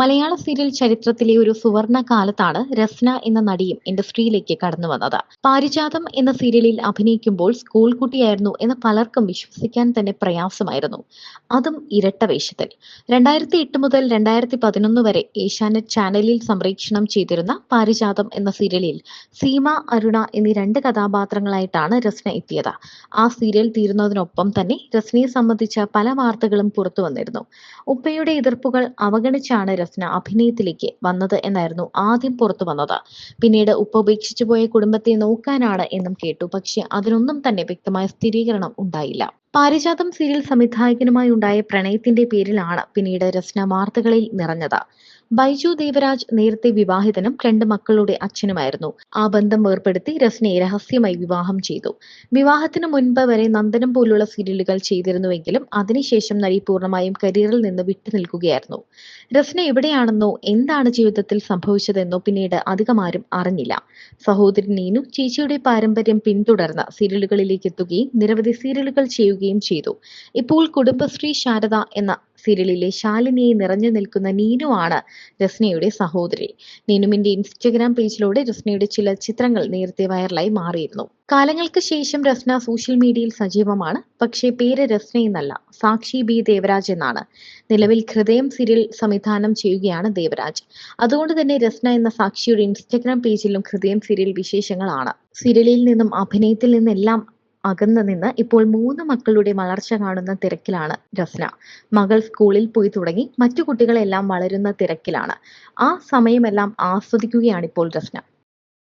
മലയാള serial ചരിത്രത്തിലെ ഒരു സുവർണ കാലത്താണ് രസ്ന എന്ന നടിയും ഇൻഡസ്ട്രിയിലേക്ക് കടന്നു വന്നത്. പാരിജാതം എന്ന സീരിയലിൽ അഭിനയിക്കുമ്പോൾ സ്കൂൾ കുട്ടിയായിരുന്നു എന്ന് പലർക്കും വിശ്വസിക്കാൻ തന്നെ പ്രയാസമായിരുന്നു. അതും ഇരട്ട വേഷത്തിൽ. രണ്ടായിരത്തി എട്ട് മുതൽ രണ്ടായിരത്തി പതിനൊന്ന് വരെ ഏഷ്യാനെറ്റ് ചാനലിൽ സംപ്രേക്ഷണം ചെയ്തിരുന്ന പാരിജാതം എന്ന സീരിയലിൽ സീമ അരുണ എന്നീ രണ്ട് കഥാപാത്രങ്ങളായിട്ടാണ് രസ്ന എത്തിയത്. ആ സീരിയൽ തീരുന്നതിനൊപ്പം തന്നെ രസ്നയെ സംബന്ധിച്ച പല വാർത്തകളും പുറത്തു വന്നിരുന്നു. ഉപ്പയുടെ എതിർപ്പുകൾ അവഗണിച്ചാണ് രസ്ന അഭിനയത്തിലേക്ക് വന്നത് എന്നായിരുന്നു ആദ്യം പുറത്തു വന്നത്. പിന്നീട് ഉപ്പ ഉപേക്ഷിച്ചു പോയ കുടുംബത്തെ നോക്കാനാണ് എന്നും കേട്ടു. പക്ഷെ അതിനൊന്നും തന്നെ വ്യക്തമായ സ്ഥിരീകരണം ഉണ്ടായില്ല. പാരിജാതം സീരിയൽ സംവിധായകനുമായി ഉണ്ടായ പ്രണയത്തിന്റെ പേരിലാണ് പിന്നീട് രസ്ന വാർത്തകളിൽ നിറഞ്ഞത്. ബൈജു ദേവരാജ് നേരത്തെ വിവാഹിതനും രണ്ട് മക്കളുടെ അച്ഛനുമായിരുന്നു. ആ ബന്ധം വേർപ്പെടുത്തി രസ്നയെ രഹസ്യമായി വിവാഹം ചെയ്തു. വിവാഹത്തിന് മുൻപ് വരെ നന്ദനം പോലുള്ള സീരിയലുകൾ ചെയ്തിരുന്നുവെങ്കിലും അതിനുശേഷം നടി പൂർണമായും കരിയറിൽ നിന്ന് വിട്ടുനിൽക്കുകയായിരുന്നു. രസ്ന എവിടെയാണെന്നോ എന്താണ് ജീവിതത്തിൽ സംഭവിച്ചതെന്നോ പിന്നീട് അധികമാരും അറിഞ്ഞില്ല. സഹോദരി നീനു ചേച്ചിയുടെ പാരമ്പര്യം പിന്തുടർന്ന് സീരിയലുകളിലേക്ക് എത്തുകയും നിരവധി സീരിയലുകൾ ചെയ്യുകയും ചെയ്തു. ഇപ്പോൾ കുടുംബശ്രീ ശാരദ എന്ന സീരിയലിലെ ശാലിനിയെ നിറഞ്ഞു നിൽക്കുന്ന നീനു ആണ് രസ്നയുടെ സഹോദരി. നീനുവിന്റെ ഇൻസ്റ്റഗ്രാം പേജിലൂടെ രസ്നയുടെ ചില ചിത്രങ്ങൾ നേരത്തെ വൈറലായി മാറിയിരുന്നു. കാലങ്ങൾക്ക് ശേഷം രസ്ന സോഷ്യൽ മീഡിയയിൽ സജീവമാണ്. പക്ഷേ പേര് രസ്ന എന്നല്ല സാക്ഷി ബി ദേവരാജ് എന്നാണ്. നിലവിൽ ഹൃദയം സീരിയൽ സംവിധാനം ചെയ്യുകയാണ് ദേവരാജ്. അതുകൊണ്ട് തന്നെ രസ്ന എന്ന സാക്ഷിയുടെ ഇൻസ്റ്റഗ്രാം പേജിലും ഹൃദയം സീരിയൽ വിശേഷങ്ങളാണ്. സീരിയലിൽ നിന്നും അഭിനയത്തിൽ നിന്നെല്ലാം അകന്നു നിന്ന് ഇപ്പോൾ മൂന്ന് മക്കളുടെ വളർച്ച കാണുന്ന തിരക്കിലാണ് രസ്ന. മകൾ സ്കൂളിൽ പോയി തുടങ്ങി മറ്റു കുട്ടികളെല്ലാം വളരുന്ന തിരക്കിലാണ്. ആ സമയമെല്ലാം ആസ്വദിക്കുകയാണ് ഇപ്പോൾ രസ്ന.